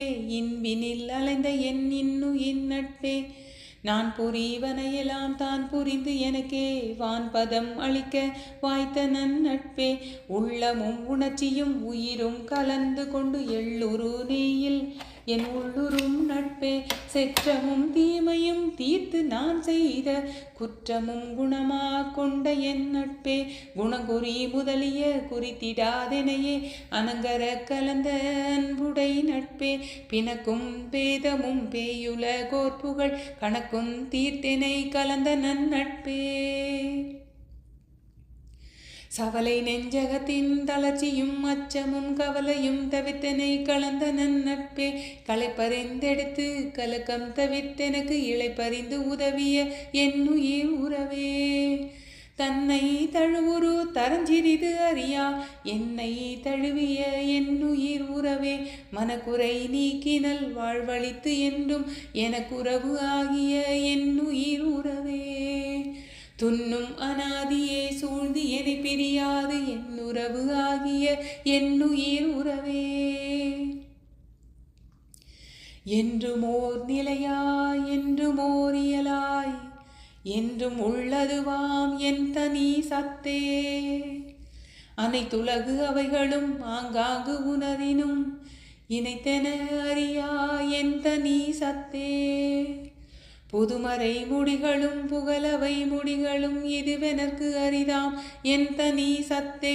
இன்பினில் அலைந்த என் இன்னுயிர் நட்பே. நான் புரிவனையெல்லாம் தான் புரிந்து எனக்கே வான்பதம் அளிக்க வாய்த்த நன் நட்பே. உள்ளமும் உணர்ச்சியும் உயிரும் கலந்து கொண்டு எள்ளுரு நெய்யில் என் உள்ளுரும் நட்பே செற்றமும் தீமையும் தீர்த்து நான் செய்த குற்றமும் குணமா கொண்ட என் நட்பே குணகுறி முதலிய குறித்திடாதெனையே அனங்கர கலந்த அன்புடை நட்பே பிணக்கும் பேதமும் பேயுல கோர்ப்புகள் கணக்கும் தீர்த்தினை கலந்த நன் நட்பே. சவலை நெஞ்சகத்தின் தளர்ச்சியும் அச்சமும் கவலையும் தவித்தனை கலந்த நன்னட்பே களைப்பறிந்தெடுத்து கலக்கம் தவித்தெனக்கு இழைப்பறிந்து உதவிய என்னுயிர் உறவே. தன்னை தழுவுரு தரஞ்சிறிது அறியா. என்னை தழுவிய என்னுயிர் உறவே. மனக்குறை நீக்கினல் வாழ்வழித்து என்றும் எனக்குறவு ஆகிய என்னுயிர் உறவே. துன்னும் அனாதியே சூழ்ந்து எனை பிரியாது. என் உறவு ஆகிய என்னுயிர் உறவே. என்றும் ஓர் நிலையாய் என்றும் ஓர் இயலாய். என்றும் உள்ளதுவாம் என் தனி சத்தே. அனைத்துலகு அவைகளும் ஆங்காங்கு உணரினும் இணைத்தன அறியா என் தனி சத்தே. புதுமறை முடிகளும் புகழவை முடிகளும் இதுவெனற்கு அரிதாம். என் தனி சத்தே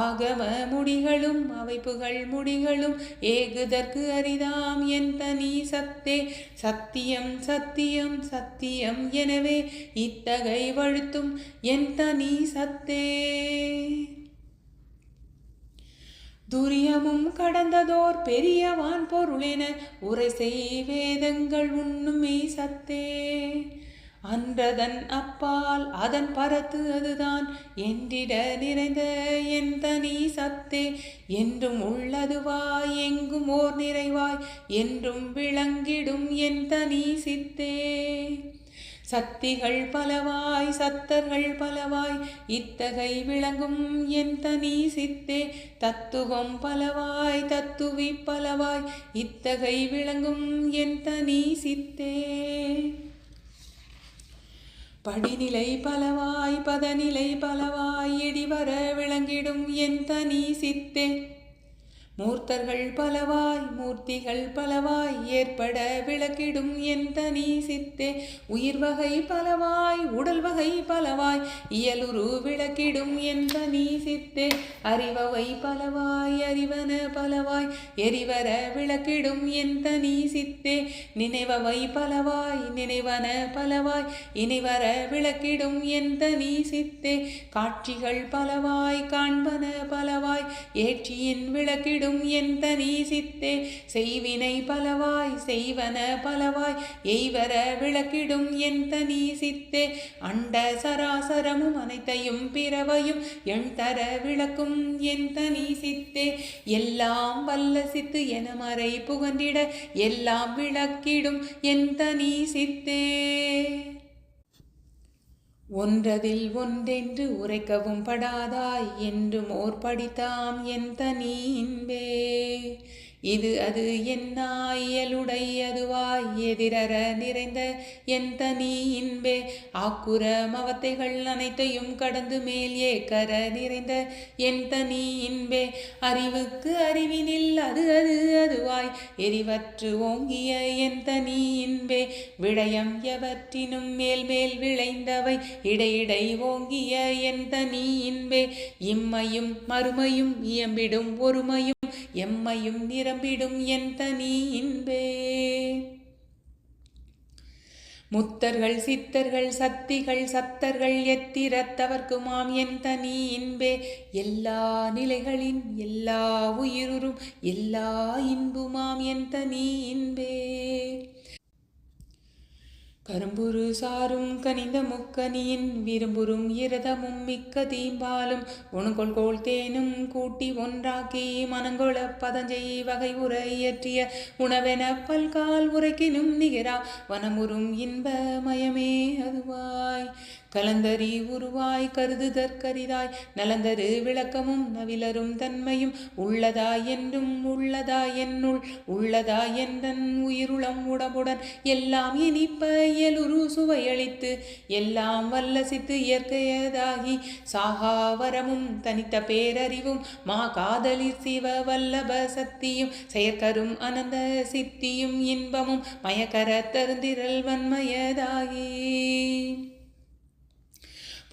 ஆகம முடிகளும் அவை புகழ் முடிகளும் ஏகுதற்கு அரிதாம். என் தனி சத்தே சத்தியம் சத்தியம் சத்தியம் எனவே இத்தகை வழுத்தும் என் தனி சத்தே. துரியமும் கடந்ததோர் பெரியவான் பொருளென உரை செய் வேதங்கள் உண்ணுமே சத்தே. அன்றதன் அப்பால் அதன் பரத்து அதுதான் என்றிட நிறைந்த என் தனி சத்தே. என்றும் உள்ளதுவாய் எங்கும் ஓர் நிறைவாய் என்றும் விளங்கிடும் என் தனி சித்தே. சக்திகள் பலவாய் சத்தர்கள் பலவாய் இத்தகை விளங்கும் என் தனி சித்தே. தத்துவம் பலவாய் தத்துவி பலவாய் இத்தகை விளங்கும் என் தனி சித்தே. படிநிலை பலவாய் பதநிலை பலவாய் இடிவர விளங்கிடும் என் தனி சித்தே. மூர்த்தர்கள் பலவாய் மூர்த்திகள் பலவாய் ஏற்பட விளக்கிடும் என் தனி சித்தே. உயிர் வகை பலவாய் உடல் வகை பலவாய் இயலுரு விளக்கிடும் என் தனி சித்தே. அறிவவை பலவாய் அறிவன பலவாய் எரிவர விளக்கிடும் என் தனி சித்தே. நினைவவை பலவாய் நினைவன பலவாய் இனிவர விளக்கிடும் என் தனி சித்தே. காட்சிகள் பலவாய் காண்பன பலவாய் ஏற்றியின் விளக்கிடும் விடும் எந்த நீசித்தே சித்தே? செய்வினை பலவாய் செய்வன பலவாய் எய்வர விளக்கிடும் எந்த நீசித்தே சித்தே? அண்ட சராசரமும் அனைத்தையும் பிறவையும் எண் தர விளக்கும் எந்த நீசித்தே சித்தே? எல்லாம் வல்ல சித்து என மறை புகன்றிட எல்லாம் விளக்கிடும் எந்த நீசித்தே சித்தே? ஒன்றதில் ஒன்றென்று உரைக்கவும் படாதாய் என்றும் ஓர் படித்தாம் என் தனி இன்பே. இது அது என்னாயலுடையதுவாய் எதிரர எதிரற நிறைந்த என் தனி இன்பே. ஆக்குர மவத்தைகள் அனைத்தையும் கடந்து மேல் ஏக்கர நிறைந்த என் தனி இன்பே. அறிவுக்கு அறிவினில் அது அது அதுவாய் எரிவற்று ஓங்கிய என் தனி இன்பே. விடயம் எவற்றினும் மேல் மேல் விளைந்தவை இடையிடை ஓங்கிய என் தனி இன்பே. இம்மையும் மறுமையும் இயம்பிடும் ஒருமையும் எம்மையும் நிரம்பிடும் என் தனி இன்பே. முத்தர்கள் சித்தர்கள் சக்திகள் சத்தர்கள் எத்திரத்தவர்க்குமாம் என் தனி இன்பே. எல்லா நிலைகளின் எல்லா உயிருறும் எல்லா இன்புமாம் என் தனி இன்பே. கரும்புரு சாரும் கனிந்த முக்கனியின் விரும்புறும் இரதமும் மிக்க தீம்பாலும் உணங்கொள் கோல் தேனும் கூட்டி ஒன்றாக்கி மனங்கொள பதஞ்செய் வகை உரை இயற்றிய உணவென பல்கால் உரைக்கினும் நிகரா வனமுறும் இன்ப மயமே அதுவாய். கலந்தரி உருவாய் கருதுதற்கரிதாய் நலந்தரு விளக்கமும் நவிலரும் தன்மையும் உள்ளதாய் என்றும் உள்ளதாய் என்னுள் உள்ளதாய் என்றன் உயிருளம் உடம்புடன் எல்லாம் இனிப்ப இயலுரு சுவையளித்து எல்லாம் வல்லசித்து இயற்கையதாகி சாகாவரமும் தனித்த பேரறிவும் மா காதலி சிவ வல்லப சக்தியும் செயற்கரும் அனந்த சித்தியும் இன்பமும் மயக்கர தருந்திரல் வன்மயதாகி.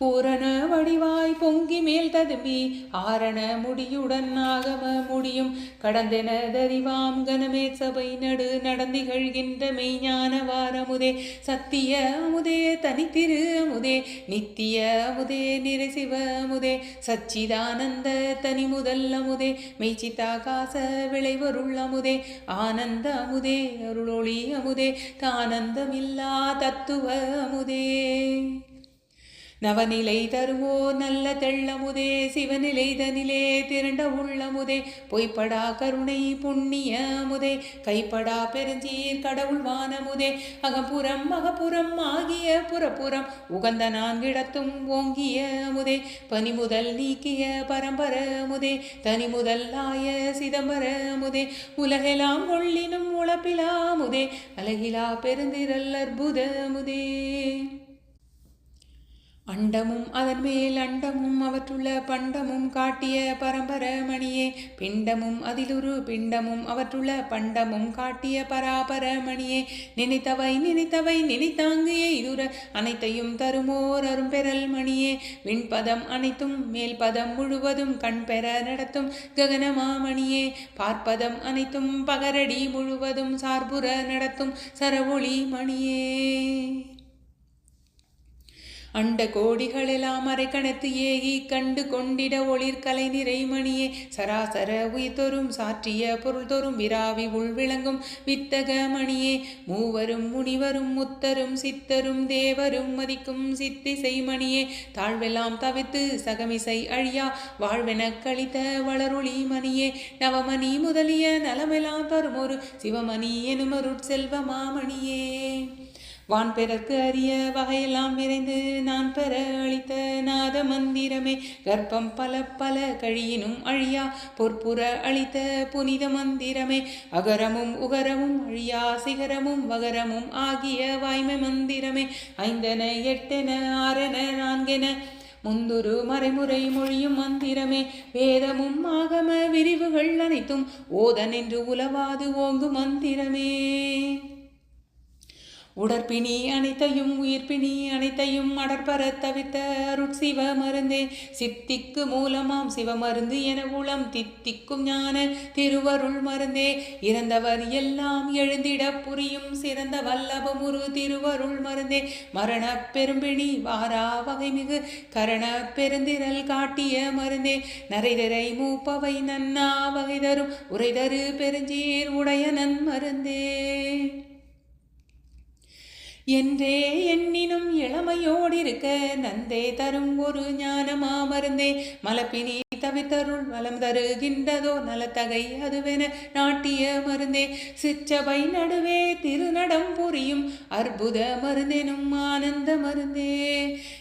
பூரண வடிவாய் பொங்கி மேல் ததும்பி ஆரண முடியுடன் ஆகம முடியும். கடந்தென தறிவாம் கனமே சபை நடு நடந்திகழ்கின்ற மெய்ஞான வாரமுதே சத்திய அமுதே தனித்திரு அமுதே நித்திய அமுதே நிறைசிவ அமுதே சச்சிதானந்த தனி முதல் அமுதே மெய்ச்சித்தாகாச விளைவருள் அமுதே ஆனந்த அமுதே அருளொளி அமுதே தானந்தமில்லா தத்துவ அமுதே. நவநிலை தருவோ நல்ல தெள்ளமுதே சிவநிலை தனிலே திரண்ட உள்ளமுதே. பொய்ப்படா கருணை புண்ணியமுதே கைப்படா பெருஞ்சீர் கடவுள் வானமுதே. அகப்புறம் அகப்புறம் ஆகிய புறப்புறம் உகந்த நான்கிடத்தும் ஓங்கிய முதே. பனிமுதல் நீக்கிய பரம்பர முதே தனி முதல் ஆய சிதம்பர முதே. உலகெல்லாம் கொள்ளினும் உழப்பிலா அமுதே அழகிலா பெருந்திரல் அற்புத முதே. அண்டமும் அதன் மேல் அண்டமும் அவற்றுள்ள பண்டமும் காட்டிய பரம்பர மணியே பிண்டமும் அதிலுரு பிண்டமும் அவற்றுள்ள பண்டமும் காட்டிய பராபர மணியே நினைத்தவை நினைத்தவை நினைத்தாங்கையே இதுர அனைத்தையும் தருமோர் அரும்பெறல் மணியே. விண்பதம் அனைத்தும் மேல் பதம் முழுவதும் கண் பெற நடத்தும் ககனமாமணியே பார்ப்பதம் அனைத்தும் பகரடி முழுவதும் சார்புற நடத்தும் சரவொளி மணியே. அண்ட கோடிகளெல்லாம் அரைக்கணத்து ஏகி கண்டு கொண்டிட ஒளிர் கலை நிறைமணியே. சராசர உயிர்த்தொரும் சாற்றிய பொருள் தோறும் விராவி உள்விளங்கும் வித்தக மணியே. மூவரும் முனிவரும் முத்தரும் சித்தரும் தேவரும் மதிக்கும் சித்திசை மணியே. தாழ்வெல்லாம் தவித்து சகமிசை அழியா வாழ்வென கழித்த வளருளி மணியே. நவமணி முதலிய நலமெல்லாம் தரும் ஒரு சிவமணி எனும் அருட்செல்வ மாமணியே. வான் பிறர்க்கு அரிய வகையெல்லாம் விரைந்து நான் பெற அளித்த நாத மந்திரமே. கர்ப்பம் பல பல கழியினும் அழியா பொற்புற அளித்த புனித மந்திரமே. அகரமும் உகரமும் அழியா சிகரமும் வகரமும் ஆகிய வாய்மை மந்திரமே. ஐந்தென எட்டென ஆறென நான்கென முந்துரு மறைமுறை மொழியும் மந்திரமே. வேதமும் ஆகம விரிவுகள் அனைத்தும் ஓதன் என்று உலவாது ஓங்கு மந்திரமே. உடற்பிணி அனைத்தையும் உயிர்ப்பிணி அனைத்தையும் அடற்பர தவித்த அருட்சிவ மருந்தே. சித்திக்கு மூலமாம் சிவமருந்து என உளம் தித்திக்கும் ஞான திருவருள் மருந்தே. இறந்தவர் எல்லாம் எழுந்திட புரியும் சிறந்த வல்லபமுரு திருவருள் மருந்தே. மரண பெரும்பிணி வாரா வகைமிகு கரண பெருந்திரல் காட்டிய மருந்தே. நரைதரை மூப்பவை நன்னா வகை தரும் உரைதரு பெருஞ்சீர் உடைய நன் மருந்தே. என்றே எண்ணினும் இளமையோடிருக்க நந்தே தரும் ஒரு ஞானமா மருந்தே மலப்பினி தவித்தருள் வளம் தருகின்றதோ நலத்தகை அதுவென நாட்டிய மருந்தே. சிற்றபை நடுவே திருநடம் புரியும் அற்புத மருந்தெனும் ஆனந்த மருந்தே.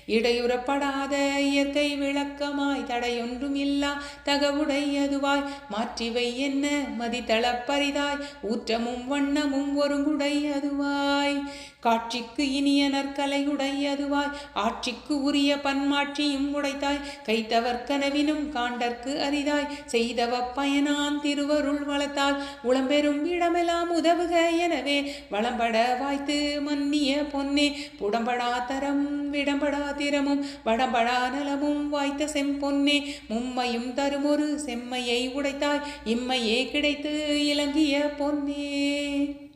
இடையுறப்படாத இயற்கை விளக்கமாய் தடையொன்றும் இல்லா தகவுடையதுவாய் மாற்றிவை என்ன மதித்தளப்பரிதாய். ஊற்றமும் வண்ணமும் ஒருங்குடையதுவாய் காட்சிக்கு இனிய நற்கலையுடையதுவாய் ஆட்சிக்கு உரிய பன்மாட்சியும் உடைத்தாய். கைத்தவர் கனவினும் காண்டற்கு அரிதாய். செய்தவ பயனான் திருவருள் வளத்தால் உளம்பெறும் இடமெல்லாம் உதவுக எனவே வளம்பட வாய்த்து மன்னிய பொன்னே. புடம்படா தரம் விடம்படா திறமும் வடம்படா நலமும் வாய்த்த செம்பொன்னே மும்மையும் தருமொரு செம்மையை உடைத்தாய். இம்மையே கிடைத்து இலங்கிய பொன்னே.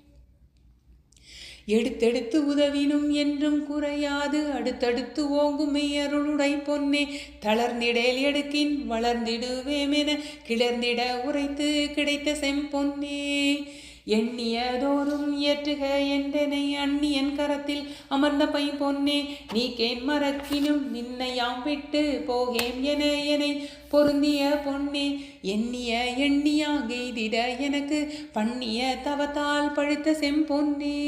எடுத்தெடுத்து உதவினும் என்றும் குறையாது. அடுத்தடுத்து ஓங்கும் மெய்யருளுடை பொன்னே. தளர்ந்திடேல் எடுக்கின் வளர்ந்திடுவேமென கிளர்ந்திட உரைத்து கிடைத்த செம்பொன்னே எண்ணியதோறும் இயற்றுக என்றனை அந்நியன் கரத்தில் அமர்ந்த பை பொன்னே. நீக்கேன் மறக்கினும் நின்னையாம் விட்டு போகேன் என எனை பொருந்திய பொன்னே. எண்ணிய எண்ணியா கெய்திட எனக்கு பண்ணிய தவத்தால் பழுத்த செம்பொன்னே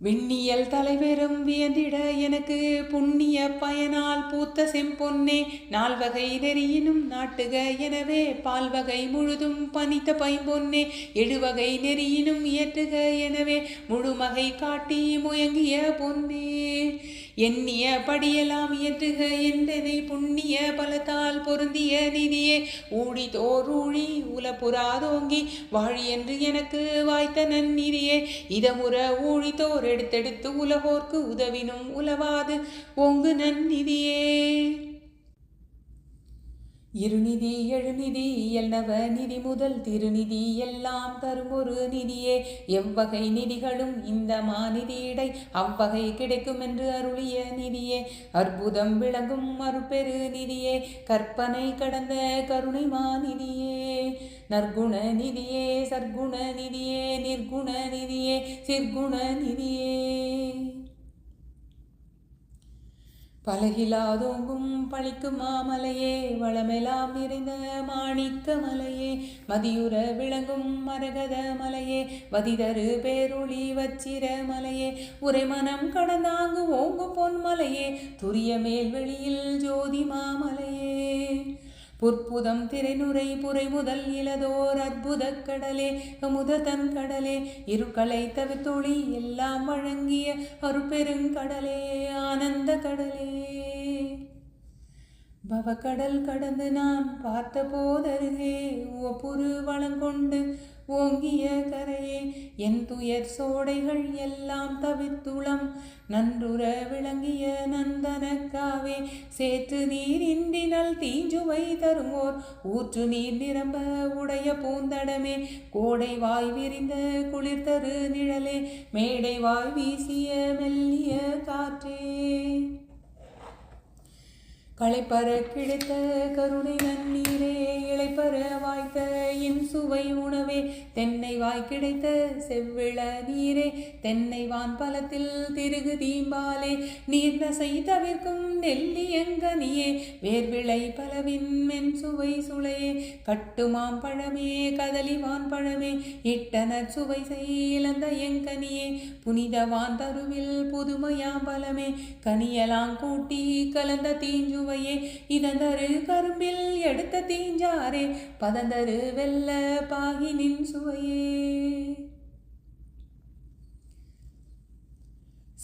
விண்ணியல் தலைவரும் வியந்திட எனக்கு புண்ணிய பயனால் பூத்த செம்பொன்னே நால்வகை நெறியினும் நாட்டுக எனவே பால்வகை முழுதும் பனித்த பைம்பொன்னே எழுவகை நெறியினும் இயற்றுக எனவே முழுமகை காட்டி முயங்கிய பொன்னே. எண்ணிய படியெல்லாம் இயற்றுக என்றனை புண்ணிய பலத்தால் பொருந்திய நிதியே ஊழி தோரூழி உலப்புறாதோங்கி வாழி என்று எனக்கு வாய்த்த நன்னிதியே இதமுற ஊழித்தோர் எடுத்தெடுத்து உலகோர்க்கு உதவினும் உலவாது. ஓங்கு நன்னிதியே. இருநிதி எழுநிதி எல்லவ நிதி முதல் திருநிதி எல்லாம் தரும் ஒரு நிதியே. எவ்வகை நிதிகளும் இந்த மாநிதியிடை அவ்வகை கிடைக்கும் என்று அருளிய நிதியே. அற்புதம் விளங்கும் அருட்பெரு நிதியே. கற்பனை கடந்த கருணை மாநிதியே. நற்குண நிதியே சர்க்குண நிதியே நிர்குண நிதியே சிற்குண நிதியே. பலகிலாதோங்கும் பழிக்கும் மாமலையே வளமெலாம் நிறைந்த மாணிக்க மலையே மதியுற விளங்கும் மரகத மலையே வதிதரு பேரொளி வச்சிர மலையே உரைமனம் கடந்தாங்கு ஓங்கு பொன்மலையே துரிய மேல்வெளியில் ஜோதி மாமலையே. புற்புதம் திரைநுரை புரை முதல் இளதோர் அற்புத கடலே அமுத தன் கடலே இருக்களை தவிர்த்தொழி எல்லாம் வழங்கிய அருப்பெருங்கடலே ஆனந்த கடலே. பவக்கடல் கடந்து நான் பார்த்த போதருகே ஒப்புரு வளங்கொண்டு ஓங்கிய கரையே என் துயர் சோடைகள் எல்லாம் தவித்துளம். நன்றுற விளங்கிய நந்தனக்காவே சேற்று நீர் இன்றினல் தீஞ்சுவை தருமோர். ஊற்று நீர் நிரம்ப உடைய பூந்தடமே கோடை வாய் விரிந்த குளிர்தரு நிழலே மேடை வாய் வீசிய மெல்லிய காற்றே. களைப்பற கிடைத்த கருணை நன்னீரே இளைப்பற வாய்த்த என் சுவை உணவே. தென்னை வாய் கிடைத்த செவ்விள நீரே தென்னை வான் பலத்தில் திருகு தீம்பாலே. நீர் நசை தவிர்க்கும் நெல்லியங்கனியே வேர்விளை பலவின் மென் சுவை சுளையே. கட்டுமாம் பழமே கதலிவான் பழமே இட்டனர் சுவை செய் எங்கனியே. புனிதவான் தருவில் புதுமையாம் பலமே கனியலாம் கூட்டி கலந்த தீஞ்சுவை சிலுவையே இதந்தரு கரும்பில் எடுத்த தீஞ்சாரே. பதந்தரு வெல்ல பாகினின் சுவையே.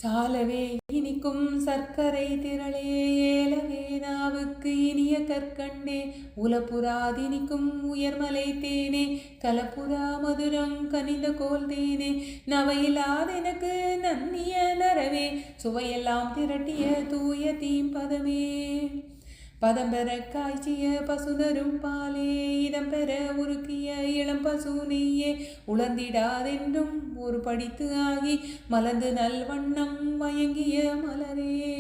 சாலவே இனிக்கும் சர்க்கரை திரளே ஏலவே நாவுக்கு இனிய கற்கண்டே. உலப்புறாதினிக்கும் உயர்மலை தேனே கலப்புறா மதுரம் கனிந்த கோல் தேனே. நவையில்லாத எனக்கு நன்னிய நரவே சுவையெல்லாம் திரட்டிய தூய தீம்பதமே. பதம் காய்ச்சிய பசுதரும் பாலே இதம் பெற உருக்கிய இளம் பசு நீயே. உழந்திடாதென்றும் ஒரு படித்து ஆகி மலர்ந்து நல்வண்ணம் வயங்கிய மலரே.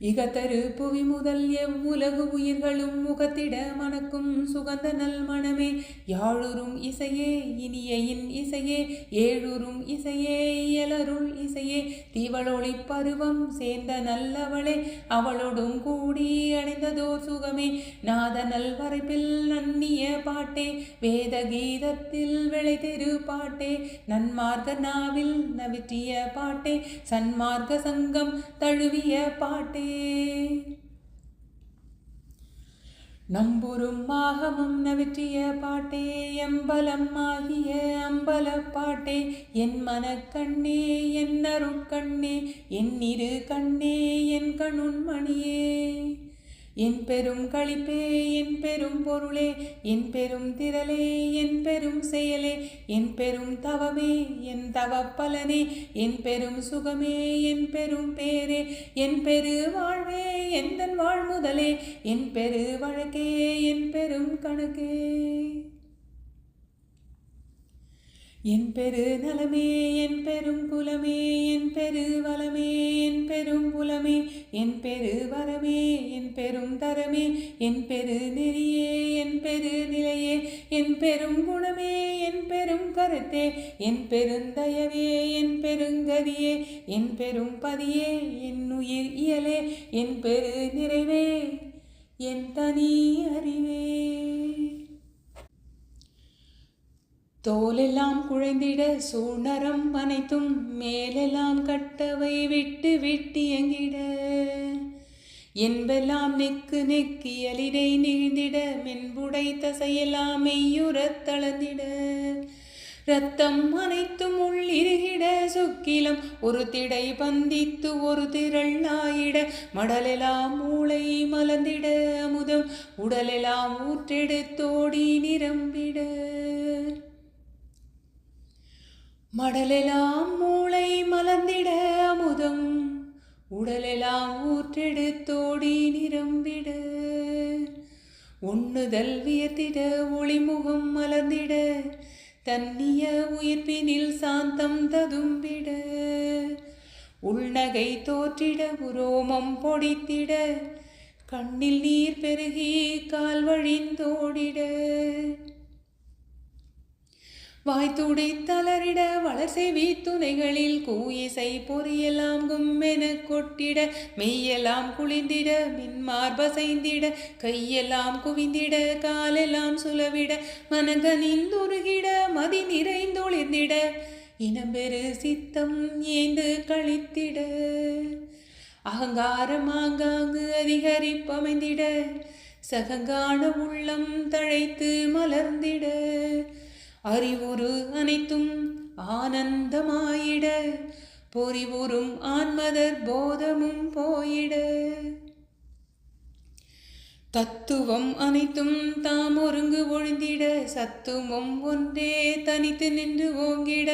இகத்தரு புவி முதல் எவ்வுலகு உயிர்களும் முகத்திட மணக்கும் சுகந்த நல் மணமே யாழுறும் இசையே இனியையின் இசையே ஏழுறும் இசையே இயலருள் இசையே. தீவளொளி பருவம் சேர்ந்த நல்லவளே அவளோடும் கூடி அடைந்ததோர் சுகமே. நாத நல் வரைப்பில் நன்னிய பாட்டே வேத கீதத்தில் விளை தெரு பாட்டே. நன்மார்க்க நாவில் நவிற்றிய பாட்டே சன்மார்க்க சங்கம் தழுவிய பாட்டே. நம்புரும் மாகமும் நவிற்றிய பாட்டே எம்பலம் ஆகிய அம்பல பாட்டே. என் மனக்கண்ணே என் அருட்கண்ணே என் இரு கண்ணே என் கணுண்மணியே என் பெரும் களிப்பே என் பெரும் பொருளே என் பெரும் திரளே என் பெரும் செயலே என் பெரும் தவமே என் தவ பலனே என் பெரும் சுகமே என் பெரும் பேரே என் பெரு வாழ்வே எந்தன் வாழ்முதலே என் பெரு வழக்கே என் பெரும் கணக்கே. என் பெரு நலமே என் பெரும் குலமே என் பெரு வளமே என் பெரும் புலமே என் பெரு வரமே என் பெரும் தரமே என் பெரு நெறியே என் பெரு நிலையே என் பெரும் குணமே என் பெரும் கருத்தே என் பெருந்தயவே என் பெருங்கதியே என் பெரும் பதியே என் உயிர் இயலே என் பெரு நிறைவே என் தனி அறிவு. தோலெல்லாம் குழைந்திட சூழ்நரம் அனைத்தும் மேலெல்லாம் கட்டவை விட்டு விட்டு எங்கிட என்பெல்லாம் நெக்கு நெக்கி அலிடை நிகழ்ந்திட மென்புடை தசையெல்லாம் மெய்யுறத் தளர்ந்திட. ரத்தம் அனைத்தும் உள்ளிருகிட சுக்கிலம் ஒரு திடை பந்தித்து ஒரு திரள் ஆயிட மடலெல்லாம் மூளை மலர்ந்திட அமுதம் உடலெல்லாம் ஊற்றெடுத்தோடி நிரம்பிட. மடலெல்லாம் மூளை மலர்ந்திட அமுதம் உடலெல்லாம் ஊற்றெடுத்தோடி நிரம்பிட. உண்ணுதல் வியத்திட ஒளிமுகம் மலர்ந்திட தன்னிய உயிர்ப்பினில் சாந்தம் ததும்பிட. உள்நகை தோற்றிட உரோமம் பொடித்திட கண்ணில் நீர் பெருகி கால் வழிந்தோடிட வாய்த்துடை தளரிட வளர்செவி துணைகளில் கூயிசை பொறியெல்லாம் கும்மென கொட்டிட மெய்யெல்லாம் குளிந்திட மின்மார்பசைந்திட கையெல்லாம் குவிந்திட காலெல்லாம் சுலவிட மனகனிந்துருகிட மதி நிறைந்தொளிர்ந்திட இனம்பெரு சித்தம் ஏந்து கழித்திட அகங்காரம் ஆங்காங்கு அதிகரிப்பமைந்திட சகங்கான உள்ளம் தழைத்து மலர்ந்திட அறிவுரு அனைத்தும் ஆனந்தமாயிட பொறிவுறும் ஆன்மதர் போதமும் போயிட. தத்துவம் அனைத்தும் தாம் ஒருங்கு ஒழுந்திட சத்துவம் ஒன்றே தனித்து நின்று ஓங்கிட.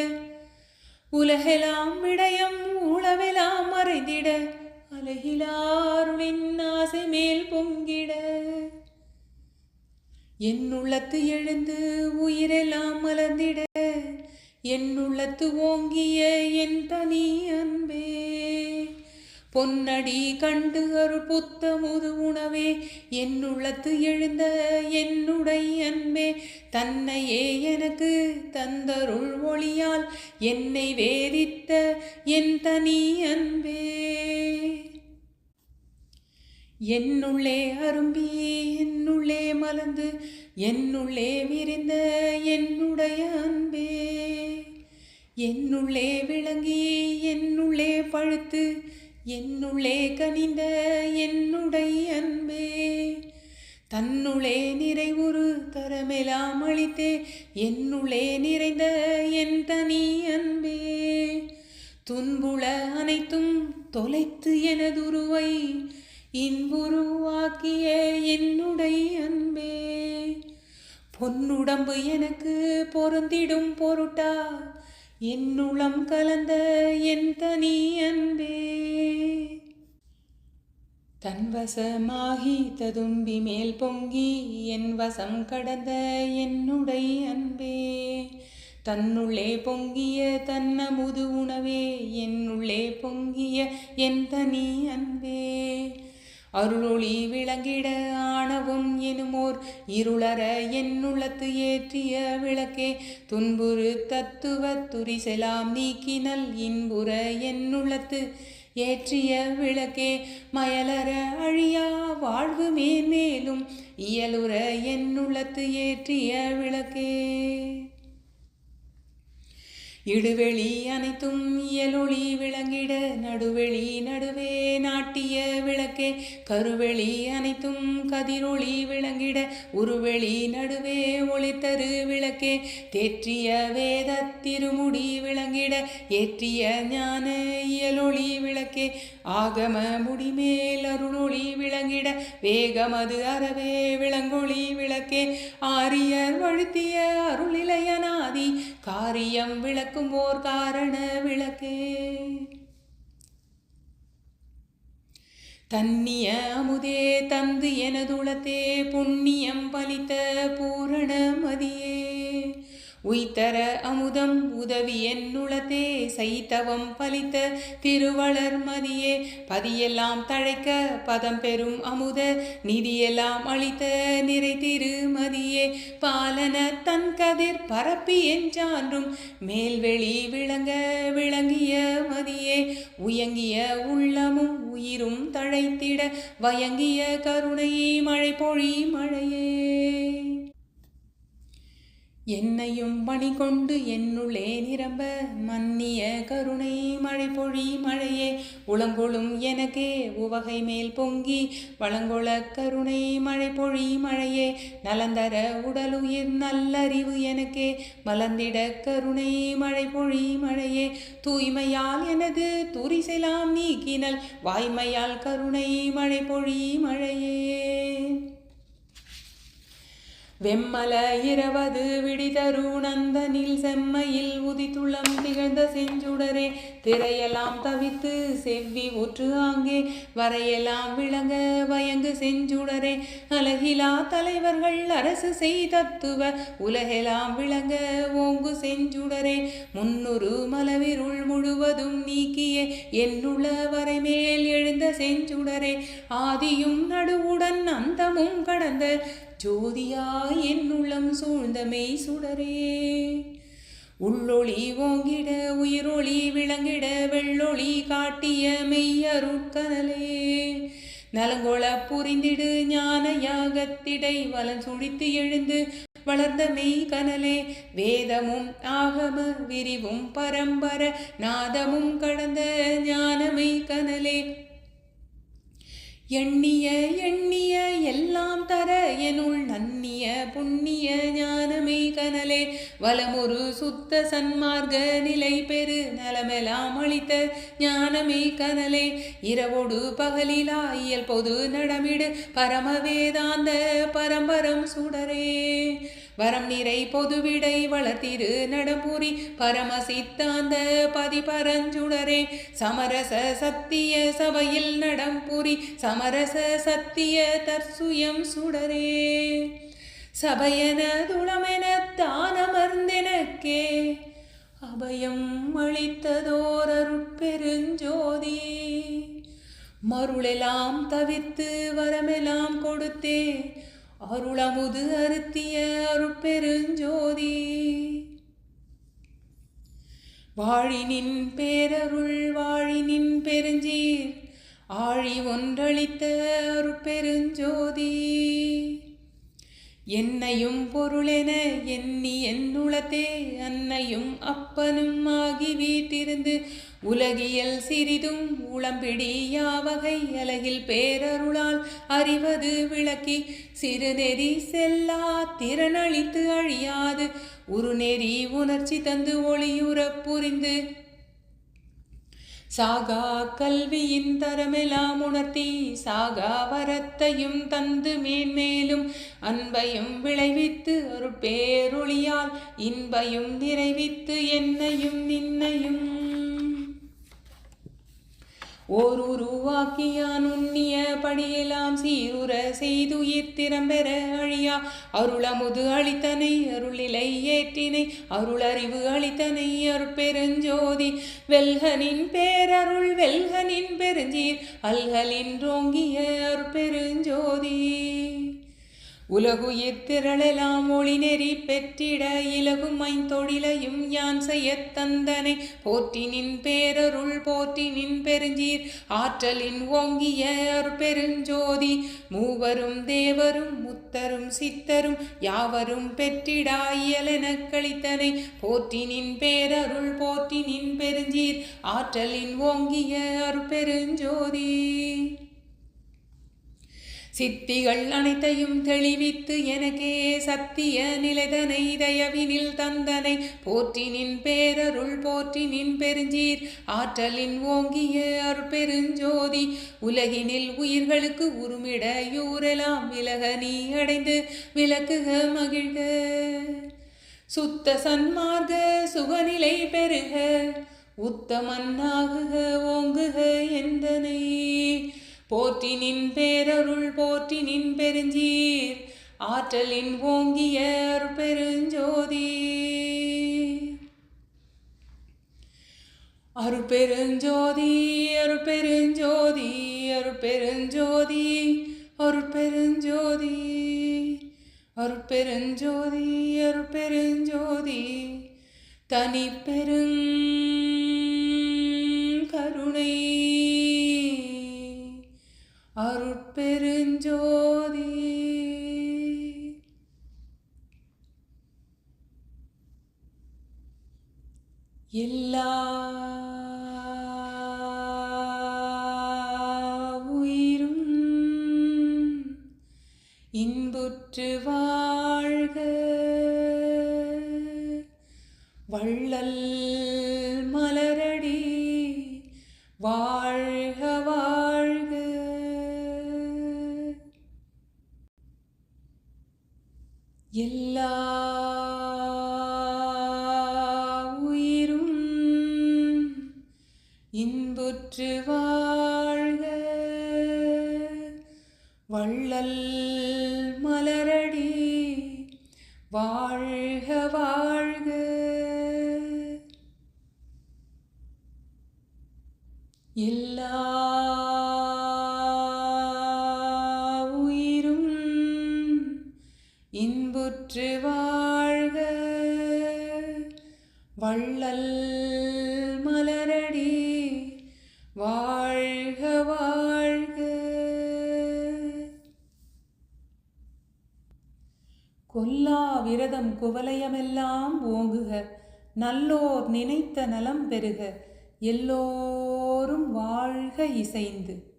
உலகெல்லாம் விடயம் உளவெல்லாம் மறைந்திட அலகிலாருளின் ஆசை மேல் பொங்கிட. என் உள்ளத்து எழுந்து உயிரெல்லாம் மலர்ந்திட என் உள்ளத்து ஓங்கிய என் தனி அன்பே. பொன்னடி கண்டு அருள் புத்த முது உணவே என் உள்ளத்து எழுந்த என்னுடை அன்பே. தன்னையே எனக்கு தந்தருள் ஒளியால் என்னை வேதித்த என் தனி அன்பே. என்னுள்ளே அரும்பி என்னுள்ளே மலர்ந்து என்னுள்ளே விரிந்த என்னுடைய அன்பே. என்னுள்ளே விளங்கி என்னுள்ளே பழுத்து என்னுள்ளே கனிந்த என்னுடைய அன்பே. தன்னுளே நிறைவுறு தரமெலாம் அளித்தே என்னுள்ளே நிறைந்த என் தனி அன்பே. துன்புள அனைத்தும் தொலைத்து எனதுருவை இன்புருவாக்கிய என்னுடைய அன்பே. பொன்னுடம்பு எனக்கு பொருந்திடும் பொருட்டா என்னுளம் கலந்த என் தனி அன்பே. தன்வசமாகி ததும்பி மேல் பொங்கி என் வசம் கடந்த என்னுடைய அன்பே. தன்னுள்ளே பொங்கிய தன்னமுது உணவே என்னுள்ளே பொங்கிய என் தனி அன்பே. அருளொளி விளங்கிட ஆணவம் எனுமோர். இருளற என்னுள்ளத்து ஏற்றிய விளக்கே துன்புறு தத்துவ துரிசெலாம் நீக்கினல் இன்புற என்னுள்ளத்து ஏற்றிய விளக்கே. மயலற அழியா வாழ்வு மேன்மேலும் இயலுற என்னுள்ளத்து ஏற்றிய விளக்கே. இடுவெளி அனைத்தும் இயலொளி விளங்கிட நடுவெளி நடுவே நாட்டிய விளக்கே. கருவெளி அனைத்தும் கதிரொளி விளங்கிட உருவெளி நடுவே ஒளித்தரு விளக்கே. தேற்றிய வேத திருமுடி விளங்கிட ஏற்றிய ஞான இயலொளி விளக்கே. ஆகம முடிமேல் அருளொளி விளங்கிட வேகமது அறவே விளங்கொளி விளக்கே. ஆரியர் வழுத்திய அருளிலையனாதி காரியம் விளக்கும் ஓர் காரண விளக்கே. தன்னிய அமுதே தந்து எனதுளத்தே புண்ணியம் பலித்த பூரண மதியே. உய்தர அமுதம் உதவி என்னுளத்தே சைத்தவம் பலித்த திருவளர் மதியே. பதியெல்லாம் தழைக்க பதம் பெறும் அமுத நிதியெல்லாம் அளித்த நிறை திருமதியே. பாலன தன் கதிர் பரப்பி என்றான்றும் மேல்வெளி விளங்க விளங்கிய மதியே. உயங்கிய உள்ளமும் உயிரும் தழைத்திட வயங்கிய கருணை மழை பொழி மழையே. என்னையும் பணி கொண்டு என்னுள்ளே நிரம்ப மன்னிய கருணை மழை பொழி மழையே. உளங்கொழும் எனக்கே உவகை மேல் பொங்கி வளங்கொள கருணை மழை பொழி மழையே. நலந்தர உடலுயிர் நல்லறிவு எனக்கே மலர்ந்திட கருணை மழை பொழி மழையே. தூய்மையால் எனது துரிசெலாம் நீக்கினல் வாய்மையால் கருணை மழை பொழி மழையே. வெம்மல இரவது விடிதரு நந்தனில் செம்மையில் உதித்துளம் திகழ்ந்த செஞ்சுடரே. திரையெல்லாம் தவித்து செவ்வி ஊற்று ஆங்கே. வரையெல்லாம் விளங்க வயங்கு செஞ்சுடரே. அழகிலா தலைவர்கள் அரசு செய்தத்துவ உலகெல்லாம் விளங்க ஓங்கு செஞ்சுடரே. முன்னொரு மலவிருள் முழுவதும் நீக்கிய. என்னுள்ள வரைமேல் எழுந்த செஞ்சுடரே. ஆதியும் நடுவுடன் அந்தமும் கடந்த ஜோதியாய் என் உள்ளம் சூழ்ந்த மெய் சுடரே. உள்ளொளி ஓங்கிட உயிரொளி விளங்கிட வெள்ளொளி காட்டிய மெய்யருட்கனலே நலங்கொள புரிந்திடு ஞான யாகத்திடை வலன் சுழித்து எழுந்து வளர்ந்த மெய் கனலே. வேதமும் ஆகம விரிவும் பரம்பர நாதமும் கடந்த ஞானமை கனலே. எண்ணிய எண்ணிய எல்லாம் தர எனுள் நன்னிய புண்ணிய ஞானமே கனலே. வலமொரு சுத்த சன்மார்க்க நிலை பெரு நலமெலாம் அளித்த ஞானமே கனலே. இரவோடு பகலிலா இயல் பொது நடமிடு பரமவேதாந்த பரம்பரம் சுடரே. வரம் நிறை பொதுவிடை வளர்த்திரு நடம்புரி பரம சித்தாந்த பதிபரஞ்சுடரே. சமரச சத்திய சபையில் நடம்புரி சமரச சத்திய தற்சுயம் சுடரே. சபையன துளமென தானமர்ந்தெனக்கே. அபயம் அளித்ததோரருட்பெருஞ்சோதி மருளெல்லாம் தவிர்த்து வரமெல்லாம் கொடுத்தே. அருளமுது அறுத்திய அருட்பெருஞ்சோதி. வாழினின் பேரருள் வாழினின் பெருஞ்சீர் ஆழி ஒன்றளித்த அருட்பெருஞ்சோதி. என்னையும் பொருளென எண்ணி என்னுளத்தே அன்னையும் அப்பனும் உலகியல் சிறிதும் உளம்பிடி யாவகை அலகில் பேரருளால் அறிவது விளக்கி சிறுநெறி செல்லா திறனளித்து அழியாது. உருநெறி உணர்ச்சி தந்து ஒளியுறப் புரிந்து சாகா கல்வியின் தரமெல்லாம் உணர்த்தி சாகா வரத்தையும் தந்து மேன்மேலும் அன்பையும் விளைவித்து ஒரு பேருளியால் இன்பையும் நிறைவித்து என்னையும் நின்னையும் ஓர் உருவாக்கியான் உண்ணிய படியெல்லாம் சீருற செய்துயிர் திறம்பெற அழியா. அருளமுது அளித்தனை அருளிலை ஏற்றினை அருளறிவு அளித்தனை அருட்பெருஞ்சோதி. வெல்கனின் பேரருள் வெல்கனின் பெருஞ்சீர் அல்கலின் ரோங்கிய அருட்பெருஞ்சோதி. உலகுயிர் திரளெலாம் ஒளி நெறி பெற்றிட இலகும் மைந்தொழிலையும் யான் செய்யத் தந்தனை. போற்றினின் பேரருள் போற்றினின் பெருஞ்சீர் ஆற்றலின் ஓங்கிய பெருஞ்சோதி மூவரும் தேவரும் முத்தரும் சித்தரும் யாவரும் பெற்றிடா இயலெனக் கழித்தனை. போற்றினின் பேரருள் போற்றினின் பெருஞ்சீர் ஆற்றலின் ஓங்கிய அருட்பெருஞ்சோதி சித்திகள் அனைத்தையும் தெளிவித்து எனக்கே சத்திய நிலைதனை தயவினில் தந்தனை. போற்றினின் பேரருள் போற்றினின் பெருஞ்சீர் ஆற்றலின் ஓங்கிய அருட்பெருஞ்சோதி. உலகினில் உயிர்களுக்கு உருமிட யூரெலாம் விலக நீ அடைந்து விளக்குக மகிழ்க. சுத்த சன்மார்க சுகநிலை பெருக உத்தமன்னாகுக ஓங்குக எந்தனை போற்றி நின் பேரருள் போற்றி நின் பெருஞ்சீர் ஆற்றலின் ஓங்கிய பெருஞ்சோதி அருட்பெருஞ்சோதி அருட்பெருஞ்சோதி அருட்பெருஞ்சோதி அருட்பெருஞ்சோதி அருட்பெருஞ்சோதி அருட்பெருஞ்சோதி தனி பெருங் வாழ்க. வள்ளல் மலரடி. வாழ்க வாழ்க. எல்லா குவலயமெல்லாம் ஓங்குக நல்லோர் நினைத்த நலம் பெறுக எல்லோரும் வாழ்க இசைந்து.